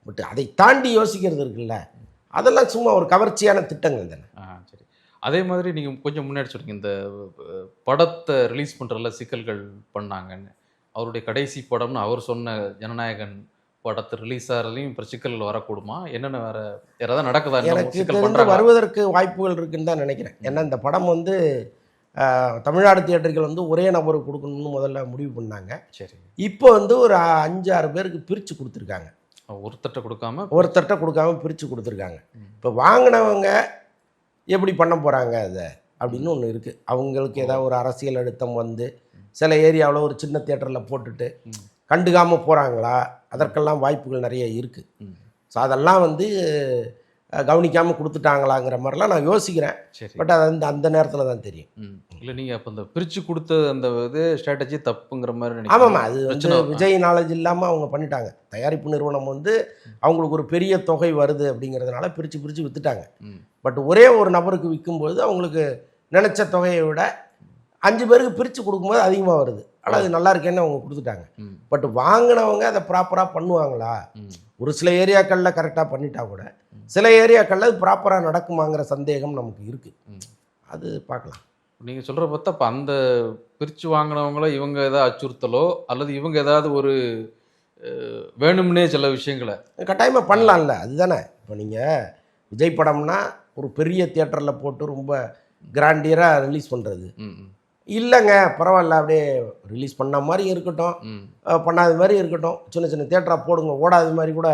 பட் அதை தாண்டி யோசிக்கிறது இருக்குல்ல. அதெல்லாம் சும்மா ஒரு கவர்ச்சியான திட்டங்கள் தானே. அதே மாதிரி நீங்க கொஞ்சம் முன்னாடி சொன்னீங்க இந்த படத்தை ரிலீஸ் பண்றதுல சிக்கல்கள் பண்ணாங்கன்னு. அவருடைய கடைசி படம்னு அவர் சொன்ன ஜனநாயகன் படத்தை ரிலீஸ் ஆகிறதுலையும் இப்போ சிக்கல்கள் வரக்கூடுமா? என்னென்ன வேற யாராவது நடக்குதா? எனக்கு பண்றாங்க வருவதற்கு வாய்ப்புகள் இருக்குன்னு தான் நினைக்கிறேன். ஏன்னா இந்த படம் வந்து தமிழ்நாடு தியேட்டர்கள் வந்து ஒரே நபருக்கு கொடுக்கணும்னு முதல்ல முடிவு பண்ணாங்க. சரி. இப்போ வந்து ஒரு அஞ்சு ஆறு பேருக்கு பிரித்து கொடுத்துருக்காங்க. ஒருத்தட்ட கொடுக்காம? ஒருத்தர்கிட்ட கொடுக்காம பிரித்து கொடுத்துருக்காங்க. இப்போ வாங்கினவங்க எப்படி பண்ண போகிறாங்க அதை அப்படின்னு ஒன்று இருக்குது அவங்களுக்கு ஏதாவது ஒரு அரசியல் அழுத்தம் வந்து சில ஏரியாவில் ஒரு சின்ன தியேட்டரில் போட்டுட்டு. கண்டுக்காமல் போகிறாங்களா அதற்கெல்லாம் வாய்ப்புகள் நிறைய இருக்குது. ஸோ அதெல்லாம் வந்து அஹ், கவனிக்காம கொடுத்துட்டாங்களாங்கிற மாதிரிலாம் நான் யோசிக்கிறேன். பட் அது அந்த அந்த நேரத்தில் தான் தெரியும். இல்ல நீங்க அப்ப இந்த பிரிச்சு கொடுத்த அந்த இது ஸ்ட்ராட்டஜி தப்புங்கிற மாதிரி நினைக்கிறீங்க? அது வந்து. விஜய் நாலேஜ் இல்லாமல் அவங்க பண்ணிட்டாங்க. தயாரிப்பு நிறுவனம் வந்து அவங்களுக்கு ஒரு பெரிய தொகை வருது அப்படிங்கிறதுனால பிரித்து பிரித்து வித்துட்டாங்க. ம். பட் ஒரே ஒரு நபருக்கு விற்கும்போது அவங்களுக்கு நினச்ச தொகையை விட அஞ்சு பேருக்கு பிரித்து கொடுக்கும்போது அதிகமாக வருது. ஆனால் அது நல்லா இருக்கேன்னு அவங்க கொடுத்துட்டாங்க. பட் வாங்கினவங்க அதை ப்ராப்பராக பண்ணுவாங்களா. ஒரு சில ஏரியாக்களில் கரெக்டாக பண்ணிட்டா கூட சில ஏரியாக்களில் அது ப்ராப்பராக நடக்குமாங்கிற சந்தேகம் நமக்கு இருக்குது. அது பார்க்கலாம். நீங்க சொல்ற பார்த்தா அப்ப அந்த பிரிச்சு வாங்கினவங்கள இவங்க ஏதாவது அச்சுறுத்தலோ அல்லது இவங்க ஏதாவது ஒரு வேணும்னே சில விஷயங்களை. கட்டாயமாக பண்ணலாம்ல அதுதானே. இப்போ நீங்கள் விஜய் படம்னா ஒரு பெரிய தியேட்டரில் போட்டு ரொம்ப கிராண்டியராக ரிலீஸ் பண்ணுறது இல்லைங்க பரவாயில்ல அப்படியே ரிலீஸ் பண்ண மாதிரி இருக்கட்டும். பண்ணாத மாதிரி இருக்கட்டும். சின்ன சின்ன தியேட்டராக போடுங்க ஓடாத மாதிரி கூட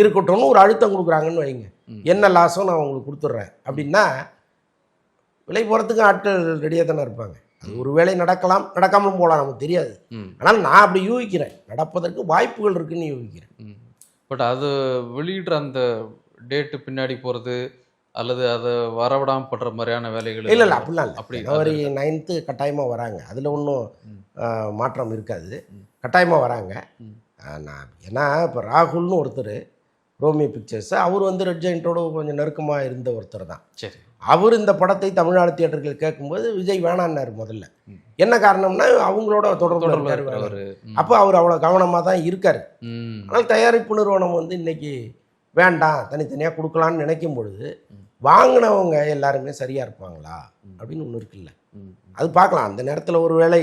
இருக்கட்டும்னு ஒரு அழுத்தம் கொடுக்குறாங்கன்னு வைங்க. என்ன லாஸோ நான் உங்களுக்கு கொடுத்துட்றேன். அப்படின்னா விலை போகிறதுக்கு ஆட்கள் ரெடியாக தானே இருப்பாங்க. அது ஒரு வேளை நடக்கலாம் நடக்காமலும் போகலாம் நமக்கு தெரியாது. ஆனால் நான் அப்படி யூகிக்கிறேன். நடப்பதற்கு வாய்ப்புகள் இருக்குன்னு யூகிக்கிறேன். பட் அது வெளியிடுற அந்த டேட்டு பின்னாடி போறது அல்லது அதை வரவிடாம பண்ற மாதிரியான வேலைகள் இல்லை இல்லை அப்படிலாம் இல்லை. அப்படி ஜனவரி நைன்த்து கட்டாயமாக வராங்க. அதில் ஒன்றும். மாற்றம் இருக்காது. கட்டாயமாக வராங்க. நான் ஏன்னா இப்போ ராகுல்னு ஒருத்தர் ரோமியோ பிக்சர்ஸ் அவர் வந்து ரெட் ஜெயின்ட்டோட கொஞ்சம் நெருக்கமாக இருந்த ஒருத்தர் தான். சரி. அவர் இந்த படத்தை தமிழ்நாடு தியேட்டர்கள் கேட்கும்போது விஜய் வேணான்னாரு முதல்ல. என்ன காரணம்னா அவங்களோட தொடர்பு அப்போ அவர் அவ்வளோ கவனமாக தான் இருக்கார். ஆனால் தயாரிப்பு நிறுவனம் வந்து இன்னைக்கு வேண்டாம் தனித்தனியாக கொடுக்கலான்னு நினைக்கும் பொழுது. வாங்கினவங்க எல்லாருமே சரியாக இருப்பாங்களா? அப்படின்னு ஒன்று இருக்குல்ல. அது பார்க்கலாம். அந்த நேரத்தில் ஒரு வேளை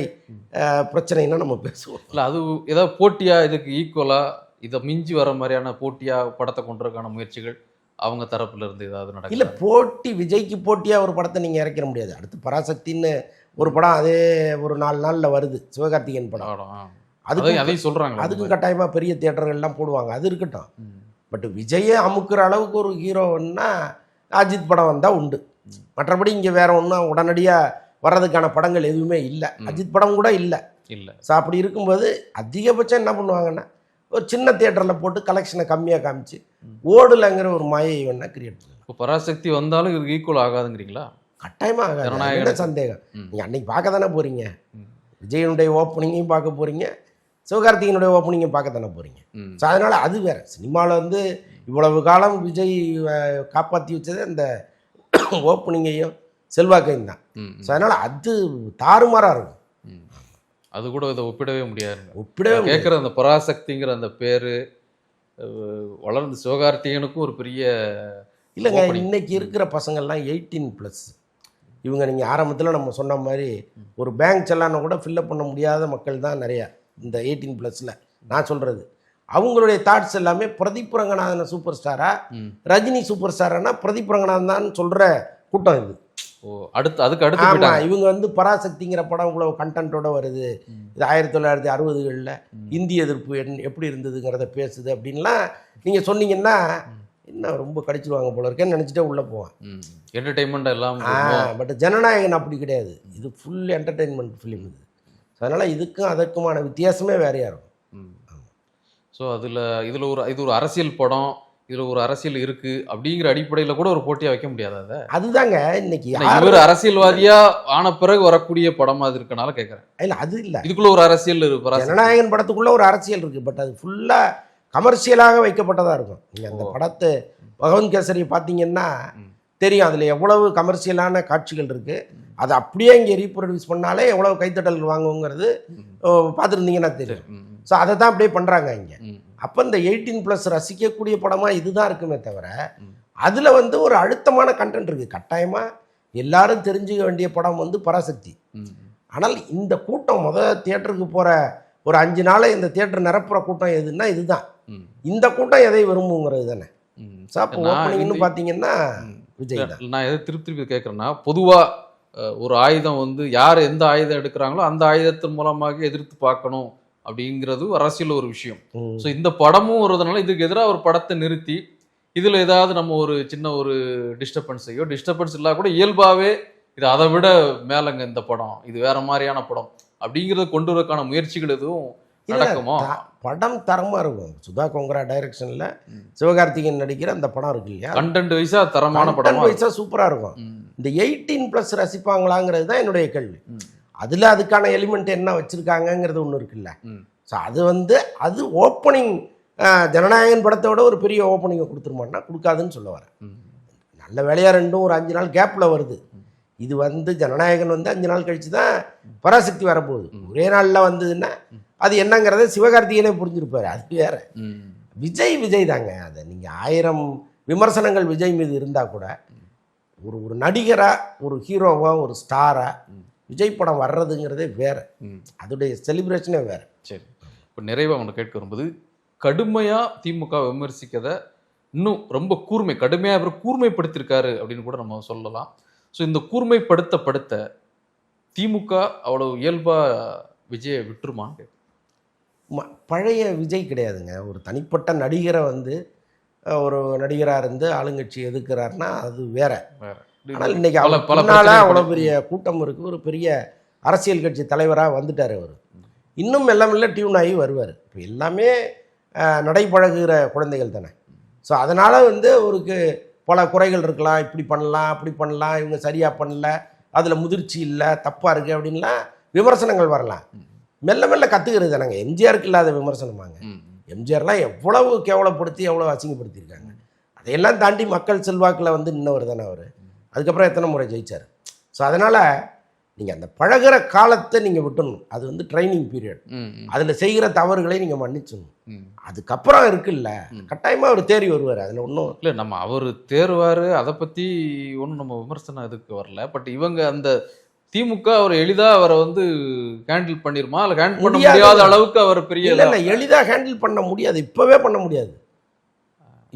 அஹ், பிரச்சனைன்னா நம்ம பேசுவோம். இல்ல அது ஏதாவது போட்டியா இதுக்கு ஈக்குவலா இதை மிஞ்சி வர மாதிரியான போட்டியா படத்தை கொண்டுறதுக்கான முயற்சிகள் அவங்க தரப்புல இருந்து ஏதாவது இல்லை நடக்கல போட்டி விஜய்க்கு போட்டியாக ஒரு படத்தை நீங்கள் இறக்கிற முடியாது. அடுத்து பராசக்தின்னு ஒரு படம் அதே ஒரு நாலு நாளில் வருது. சிவகார்த்திகேயன் படம். அதுக்கு அதையும் சொல்றாங்க அதுக்கு கட்டாயமாக பெரிய தியேட்டர்கள்லாம் போடுவாங்க. அது இருக்கட்டும். பட் விஜயை அமுக்குற அளவுக்கு ஒரு ஹீரோன்னா அஜித் படம் வந்தால் உண்டு மற்றபடி இங்கே வேற ஒன்றும் உடனடியாக வர்றதுக்கான படங்கள் எதுவுமே இல்லை. அஜித் படம் கூட இல்லை இல்ல ஸோ அப்படி இருக்கும்போது அதிகபட்சம் என்ன பண்ணுவாங்கன்னா ஒரு சின்ன தியேட்டரில் போட்டு கலெக்ஷனை கம்மியாக காமிச்சு. ஓடலைங்கிற ஒரு மாயை வேணா கிரியேட் பண்ணலாம் இப்போ பராசக்தி வந்தாலும் இதுக்கு ஈக்குவல் ஆகாதுங்கிறீங்களா கட்டாயமாக ஆகாது. சந்தேகம். நீங்கள் அன்னைக்கு பார்க்க தானே போகிறீங்க. விஜயனுடைய ஓப்பனிங்கையும் பார்க்க போகிறீங்க சிவகார்த்திகனுடைய ஓப்பனிங்கையும் பார்க்க தானே போகிறீங்க. ஸோ அதனால் அது வேற சினிமாவில் வந்து இவ்வளவு காலம் விஜய் காப்பாற்றி வச்சது அந்த ஓப்பனிங்கையும் செல்வாக்கையும் தான். ஸோ அதனால் அது தாறுமாறாக இருக்கும். அது கூட இதை ஒப்பிடவே முடியாது ஒப்பிடவே. கேட்குற அந்த பராசக்திங்கிற அந்த பேரு வளர்ந்த சிவகார்த்திகேயனுக்கும் ஒரு பெரிய இல்லைங்க. இன்னைக்கு இருக்கிற பசங்கள்லாம் எயிட்டீன் ப்ளஸ் இவங்க நீங்கள் ஆரம்பத்தில் நம்ம சொன்ன மாதிரி ஒரு பேங்க் செல்லான கூட ஃபில்லப் பண்ண முடியாத மக்கள் தான் நிறையா. இந்த எயிட்டீன் ப்ளஸில் நான் சொல்கிறது அவங்களுடைய தாட்ஸ் எல்லாமே பிரதீப் ரங்கநாதனை சூப்பர் ஸ்டாரா. ரஜினி சூப்பர் ஸ்டாரானா பிரதீப் ரங்கநாதன் தான் சொல்கிற கூட்டம் இது. ஓ அடுத்து அதுக்கு அடுத்து ஆமாம் இவங்க வந்து பராசக்திங்கிற படம் இவ்வளவு கண்டென்ட்டோட வருது. இது ஆயிரத்தி தொள்ளாயிரத்தி அறுபதுகளில். இந்திய எதிர்ப்பு என்- எப்படி இருந்ததுங்கிறத பேசுது அப்படின்லாம் நீங்கள் சொன்னீங்கன்னா என்ன ரொம்ப கடிச்சிருவாங்க போல இருக்கேன்னு நினச்சிட்டே உள்ளே போவான். என்டர்டைன்மெண்ட் எல்லாம் பட் ஜனநாயகன் அப்படி கிடையாது. இது ஃபுல் என்டர்டெயின்மெண்ட் ஃபிலிம் இது. அதனால் இதுக்கும் அதற்குமான வித்தியாசமே வேறையாக இருக்கும். ஸோ அதில் இதில் ஒரு இது ஒரு அரசியல் படம் இதில் ஒரு அரசியல் இருக்கு அப்படிங்கிற அடிப்படையில் கூட ஒரு போட்டியா வைக்க முடியாது அதை அதுதாங்க இன்னைக்கு இவர் அரசியல்வாதியா ஆன பிறகு வரக்கூடிய படமா அது இருக்கனால கேட்குறேன் இல்லை அது இல்லை இதுக்குள்ள ஒரு அரசியல் இருக்கு. ஜனநாயகன் படத்துக்குள்ள ஒரு அரசியல் இருக்குது பட் அது ஃபுல்லாக கமர்ஷியலாக வைக்கப்பட்டதாக இருக்கும் நீங்கள் அந்த. படத்தை பகவன் கேசரி பார்த்தீங்கன்னா. தெரியும் அதில் எவ்வளவு கமர்ஷியலான காட்சிகள் இருக்குது அதை அப்படியே இங்கே ரீப்ரொடியூஸ் பண்ணாலே எவ்வளவு கைத்தட்டல் வாங்குங்கிறது. பார்த்துருந்தீங்கன்னா தெரியும் ஸோ அதை தான் அப்படியே பண்ணுறாங்க இங்கே. அப்போ இந்த எயிட்டீன் ப்ளஸ் ரசிக்கக்கூடிய படமாக இதுதான் இருக்குமே தவிர. அதில் வந்து ஒரு அழுத்தமான கண்டென்ட் இருக்குது கட்டாயமாக எல்லாரும் தெரிஞ்சுக்க வேண்டிய படம் வந்து பராசக்தி. ஆனால் இந்த கூட்டம் முத தியேட்டருக்கு போகிற ஒரு அஞ்சு நாள் இந்த தியேட்டர் நிரப்புற கூட்டம் எதுன்னா இதுதான். இந்த கூட்டம் எதை விரும்புங்கிறது தானே. ஸோ அப்போ ஓப்பனிங்னு பார்த்தீங்கன்னா. விஜய் தான். நான் எதை திருப்பி திருப்பி கேட்குறேன்னா பொதுவா அஹ், ஒரு ஆயுதம் வந்து யார் எந்த ஆயுதம் எடுக்கிறாங்களோ அந்த ஆயுதத்தின் மூலமாக எதிர்த்து பார்க்கணும். அப்படிங்கிறது அரசியல் ஒரு விஷயம். ஸோ இந்த படமும் வருதுனால இதுக்கு எதிராக ஒரு படத்தை நிறுத்தி இதில் ஏதாவது நம்ம ஒரு சின்ன ஒரு டிஸ்டர்பன்ஸையோ டிஸ்டர்பன்ஸ் இல்லாத கூட இயல்பாகவே இது அதை விட மேலங்க இந்த படம். இது வேற மாதிரியான படம். அப்படிங்கிறத கொண்டு வரக்கான முயற்சிகள் எதுவும் நடக்குமோ? படம் தரமா இருக்கும். சுதா கோங்கரா டைரக்ஷன்ல. சிவகார்த்திகேயன் நடிக்கிற அந்த படம் இருக்கு இல்லையா? கண்டென்ட் வைஸா தரமான படமா? ஆ சூப்பரா இருக்கும். இந்த எயிட்டீன் ப்ளஸ் ரசிப்பாங்களாங்கிறது தான் என்னுடைய கேள்வி. அதுல அதுக்கான எலிமெண்ட் என்ன வச்சிருக்காங்கங்கிறது ஒன்று இருக்குல்ல. ஸோ அது வந்து அது ஓப்பனிங் ஜனநாயகன் படத்தோட ஒரு பெரிய ஓப்பனிங்கை கொடுத்துருமான்னா கொடுக்காதுன்னு சொல்ல வரேன். நல்ல வேலையா ரெண்டும் ஒரு அஞ்சு நாள் கேப்பில் வருது. இது வந்து ஜனநாயகன் வந்து அஞ்சு நாள் கழிச்சு தான் பராசக்தி வரப்போகுது. ஒரே நாளில் வந்ததுன்னா அது என்னங்கிறத சிவகார்த்திகேயனே புரிஞ்சிருப்பாரு. அது வேற. விஜய் விஜய் தாங்க அதை. நீங்கள் ஆயிரம் விமர்சனங்கள் விஜய் மீது இருந்தால் கூட ஒரு ஒரு நடிகராக ஒரு ஹீரோவாக ஒரு ஸ்டாராக விஜய் படம் வர்றதுங்கிறதே வேற. அதோடைய செலிப்ரேஷனே வேற. சரி. இப்போ நிறைவாக ஒன்று கேட்க வரும்போது கடுமையாக திமுக விமர்சிக்கத இன்னும் ரொம்ப கூர்மை கடுமையாக இவர் கூர்மைப்படுத்தியிருக்காரு அப்படின்னு கூட நம்ம சொல்லலாம். ஸோ இந்த கூர்மைப்படுத்தப்படுத்த திமுக அவ்வளவு இயல்பா விஜயை விட்டுருமான்னு பழைய விஜய் கிடையாதுங்க. ஒரு தனிப்பட்ட நடிகரை வந்து ஒரு நடிகராக இருந்து ஆளுங்கட்சி எதுக்குறாருன்னா அது வேற. வேற. இன்னைக்கு பிரச்சனைகள் அவ்வளோ பெரிய கூட்டம் இருக்கு. ஒரு பெரிய அரசியல் கட்சி தலைவராக வந்துட்டார் அவர். இன்னும் மெல்ல மெல்ல டியூன் ஆகி வருவார். இப்போ எல்லாமே நடைபழகுகிற குழந்தைகள் தானே. ஸோ அதனால் வந்து அவருக்கு பல குறைகள் இருக்கலாம். இப்படி பண்ணலாம் அப்படி பண்ணலாம். இவங்க சரியாக பண்ணல. அதில் முதிர்ச்சி இல்லை. தப்பாக இருக்குது அப்படின்லாம் விமர்சனங்கள் வரலாம். மெல்ல மெல்ல கற்றுக்கிறது தானங்க. எம்ஜிஆருக்கு இல்லாத விமர்சனமாங்க. எம்ஜிஆர்லாம் எவ்வளவு கேவலப்படுத்தி எவ்வளவு அசிங்கப்படுத்தியிருக்காங்க. அதையெல்லாம் தாண்டி மக்கள் செல்வாக்கில் வந்து நின்னவர் தானே அவர். அதுக்கப்புறம் எத்தனை முறை ஜெயிச்சார்? ஸோ அதனால் நீங்கள் அந்த பழகுற காலத்தை நீங்கள் விட்டுணும். அது வந்து ட்ரைனிங் பீரியட் அதில் செய்கிற தவறுகளை நீங்கள் மன்னிச்சிடணும். அதுக்கப்புறம் இருக்குல்ல. கட்டாயமாக அவர் தேறி வருவார். அதில் ஒன்றும் இல்ல நம்ம அவர் தேர்வாரு அதை பத்தி ஒன்றும் நம்ம விமர்சனம் எதுக்கு வரல. பட் இவங்க அந்த திமுக அவர் எளிதா அவரை வந்து ஹேண்டில் பண்ணிருமா? இல்ல ஹேண்டில் பண்ண முடியாது. அளவுக்கு அவர் பெரிய இல்லை எளிதாக ஹேண்டில் பண்ண முடியாது. இப்போவே பண்ண முடியாது.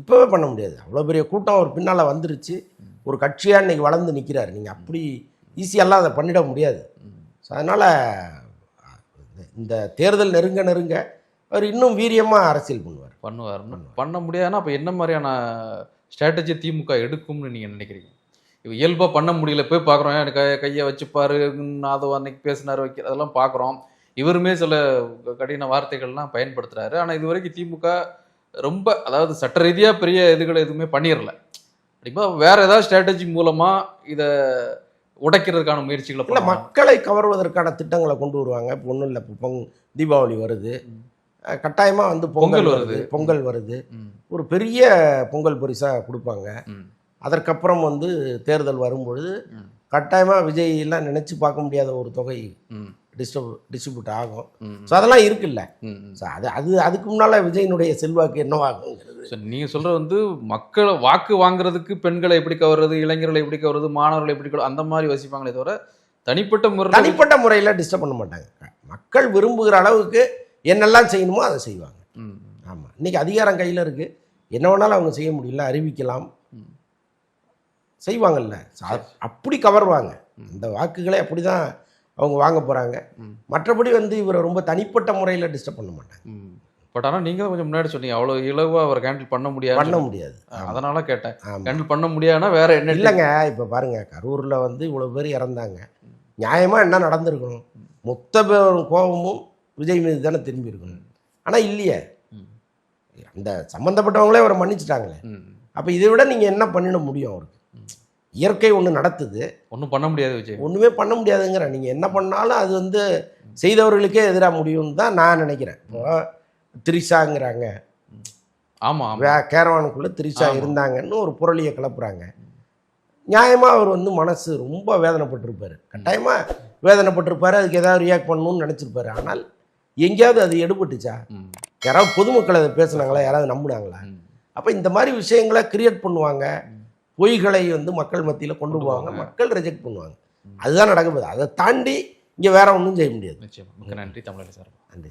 இப்போவே பண்ண முடியாது. அவ்வளோ பெரிய கூட்டம் அவர் பின்னால் வந்துருச்சு. ஒரு கட்சியாக இன்னைக்கு வளர்ந்து நிற்கிறார் நீங்கள் அப்படி ஈஸியெல்லாம் அதை பண்ணிட முடியாது. ஸோ அதனால் இந்த தேர்தல் நெருங்க நெருங்க அவர் இன்னும் வீரியமாக அரசியல் பண்ணுவார். பண்ணுவார். பண்ண முடியாதுன்னா அப்ப என்ன மாதிரியான ஸ்ட்ராட்டஜி திமுக எடுக்கும்னு நீங்க நினைக்கிறீங்க? இவ இயல்பா பண்ண முடியல போய் பாக்குறோம் எனக்கு கையை வச்சுப்பாரு நாதவ அன்னைக்கு பேசினாரு வைக்க அதெல்லாம் பாக்குறோம் இவருமே சில கடின வார்த்தைகள்லாம் பயன்படுத்துறாரு. ஆனா இது வரைக்கும் திமுக ரொம்ப அதாவது சட்ட ரீதியா பெரிய இதுகளை எதுவுமே பண்ணிடல. இப்போ வேற ஏதாவது ஸ்ட்ராட்டஜி மூலமா இத உடைக்கிறதுக்கான முயற்சிகளை இல்லை மக்களை கவர்வதற்கான திட்டங்களை கொண்டு வருவாங்க. இப்போ ஒன்றும் இல்லை இப்போ பொங் தீபாவளி வருது. கட்டாயமாக வந்து பொங்கல் வருது. பொங்கல் வருது. ஒரு பெரிய பொங்கல் பரிசாக கொடுப்பாங்க. அதற்கப்புறம் வந்து தேர்தல் வரும்பொழுது கட்டாயமாக விஜய் எல்லாம் நினச்சி பார்க்க முடியாத ஒரு தொகை டிஸ்ட்ரிபு டிஸ்ட்ரிபியூட் ஆகும். ஸோ அதெல்லாம் இருக்குல்ல. ஸோ அது அது அதுக்கு முன்னால் விஜயினுடைய செல்வாக்கு என்னவாகுங்கிறது. So, நீங்க சொல்றது வந்து மக்களை வாக்கு வாங்குறதுக்கு பெண்களை எப்படி கவர்றது இளைஞர்களை எப்படி கவர்றது மாணவர்களை எப்படி அந்த மாதிரி வசிப்பாங்களே தவிர தனிப்பட்ட முறையில் தனிப்பட்ட முறையில் டிஸ்டர்ப் பண்ண மாட்டாங்க. மக்கள் விரும்புகிற அளவுக்கு என்னெல்லாம் செய்யணுமோ அதை செய்வாங்க. ஆமாம் இன்னைக்கு அதிகாரம் கையில் இருக்குது என்ன வேணாலும் அவங்க செய்ய முடியல அறிவிக்கலாம். செய்வாங்கல்ல. அப்படி கவர்வாங்க. இந்த வாக்குகளை அப்படி தான் அவங்க வாங்க போகிறாங்க. மற்றபடி வந்து இவரை ரொம்ப தனிப்பட்ட முறையில் டிஸ்டர்ப் பண்ண மாட்டாங்க. பட் ஆனா நீங்க கொஞ்சம் முன்னாடி சொன்னீங்க அவ்வளவு இலவா அவர் ஹேண்டில் பண்ண முடியாது. பண்ண முடியாது. அதனால கேட்டேன். ஹேண்டில் பண்ண முடியாதுன்னா வேற என்ன இல்லைங்க இப்போ பாருங்க கரூரில் வந்து இவ்வளோ பேர் இறந்தாங்க. நியாயமாக என்ன நடந்திருக்கணும்? மொத்த பேரும் கோபமும் விஜய் மீது தானே திரும்பி இருக்கணும். ஆனால் இல்லையே. அந்த சம்மந்தப்பட்டவங்களே அவரை மன்னிச்சிட்டாங்களே. அப்போ இதை விட நீங்கள் என்ன பண்ணிட முடியும் அவருக்கு? இயற்கை ஒன்று நடத்துது. ஒண்ணும் பண்ண முடியாது விஜய். ஒன்றுமே பண்ண முடியாதுங்கிற நீங்கள் என்ன பண்ணாலும் அது வந்து செய்தவர்களுக்கே எதிராக முடியும்னு தான் நான் நினைக்கிறேன். இப்போ திரிஷாங்கிறாங்க. ஆமா ஆமா. வே கேரவானுக்குள்ளே திரிஷா. இருந்தாங்கன்னு ஒரு புரளியை கிளப்புறாங்க. நியாயமாக அவர் வந்து மனசு ரொம்ப வேதனைப்பட்டிருப்பாரு. கட்டாயமாக வேதனைப்பட்டிருப்பாரு அதுக்கு ஏதாவது ரியாக்ட் பண்ணணும்னு நினச்சிருப்பாரு. ஆனால் எங்கேயாவது அது எடுபட்டுச்சா? யாராவது பொதுமக்கள் அதை பேசுனாங்களா? யாராவது நம்பினாங்களா. அப்போ இந்த மாதிரி விஷயங்களை கிரியேட் பண்ணுவாங்க. பொய்களை வந்து மக்கள் மத்தியில் கொண்டு போவாங்க. மக்கள் ரிஜெக்ட் பண்ணுவாங்க. அதுதான் நடக்க போகுது அதை தாண்டி இங்கே வேற ஒன்றும் செய்ய முடியாது. நன்றி தமிழக சார். நன்றி